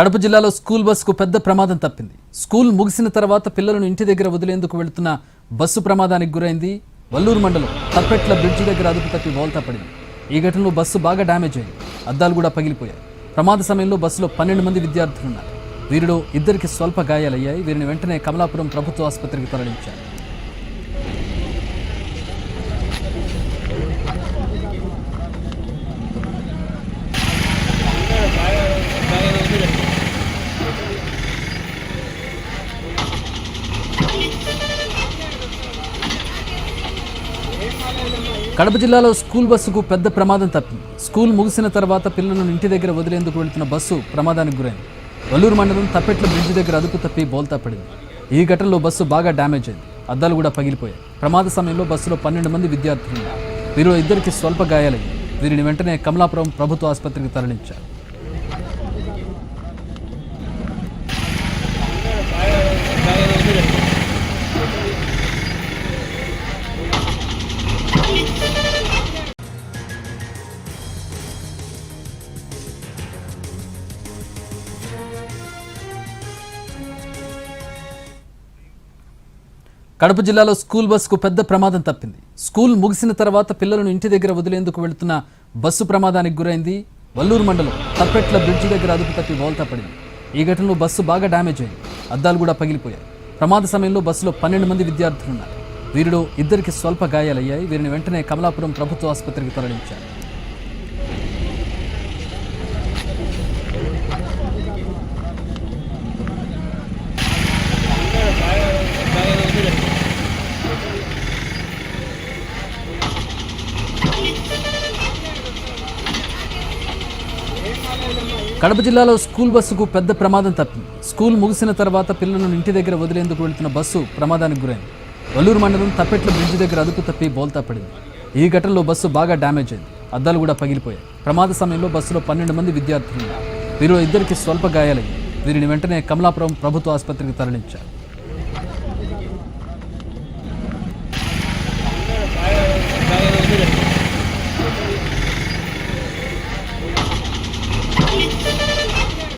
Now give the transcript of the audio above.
కడప జిల్లాలో స్కూల్ బస్సుకు పెద్ద ప్రమాదం తప్పింది. స్కూల్ ముగిసిన తర్వాత పిల్లలను ఇంటి దగ్గర వదిలేందుకు వెళుతున్న బస్సు ప్రమాదానికి గురైంది వల్లూరు మండలం తప్పెట్ల బ్రిడ్జి దగ్గర అదుపు తప్పి బోల్తా పడింది. ఈ ఘటనలో బస్సు బాగా డ్యామేజ్ అయింది. అద్దాలు కూడా పగిలిపోయాయి. ప్రమాద సమయంలో బస్సులో పన్నెండు మంది విద్యార్థులు ఉన్నారు వీరిలో ఇద్దరికి స్వల్ప గాయాలయ్యాయి. వీరిని వెంటనే కమలాపురం ప్రభుత్వ ఆసుపత్రికి తరలించారు. కడప జిల్లాలో స్కూల్ బస్సుకు పెద్ద ప్రమాదం తప్పింది. స్కూల్ ముగిసిన తర్వాత పిల్లలను ఇంటి దగ్గర వదిలేందుకు వెళుతున్న బస్సు ప్రమాదానికి గురైంది. వల్లూరు మండలం తప్పెట్ల బ్రిడ్జి దగ్గర అదుపు తప్పి బోల్తా పడింది. ఈ ఘటనలో బస్సు బాగా డ్యామేజ్ అయింది. అద్దాలు కూడా పగిలిపోయాయి. ప్రమాద సమయంలో బస్సులో పన్నెండు మంది విద్యార్థులు ఉన్నారు. వీరిలో ఇద్దరికి స్వల్ప గాయాలయ్యాయి. వీరిని వెంటనే కమలాపురం ప్రభుత్వ ఆసుపత్రికి తరలించారు. కడప జిల్లాలో స్కూల్ బస్సుకు పెద్ద ప్రమాదం తప్పింది. స్కూల్ ముగిసిన తర్వాత పిల్లలను ఇంటి దగ్గర వదిలేందుకు వెళుతున్న బస్సు ప్రమాదానికి గురైంది వల్లూరు మండలం తప్పెట్ల బ్రిడ్జి దగ్గర అదుపు తప్పి బోల్తా పడింది. ఈ ఘటనలో బస్సు బాగా డ్యామేజ్ అయింది. అద్దాలు కూడా పగిలిపోయాయి. ప్రమాద సమయంలో బస్సులో పన్నెండు మంది విద్యార్థులు ఉన్నారు. వీరిలో ఇద్దరికి స్వల్ప గాయాలయ్యాయి. వీరిని వెంటనే కమలాపురం ప్రభుత్వ ఆసుపత్రికి తరలించారు. కడప జిల్లాలో స్కూల్ బస్సుకు పెద్ద ప్రమాదం తప్పింది. స్కూల్ ముగిసిన తర్వాత పిల్లలను ఇంటి దగ్గర వదిలేందుకు వెళ్తున్న బస్సు ప్రమాదానికి గురైంది. వల్లూరు మండలం తప్పెట్ల బ్రిడ్జి దగ్గర అదుపు తప్పి బోల్తా పడింది. ఈ ఘటనలో బస్సు బాగా డ్యామేజ్ అయింది. అద్దాలు కూడా పగిలిపోయాయి. ప్రమాద సమయంలో బస్సులో పన్నెండు మంది విద్యార్థులు ఉన్నారు. వీరిలో ఇద్దరికి స్వల్ప గాయాలయ్యాయి. వీరిని వెంటనే కమలాపురం ప్రభుత్వ ఆసుపత్రికి తరలించారు.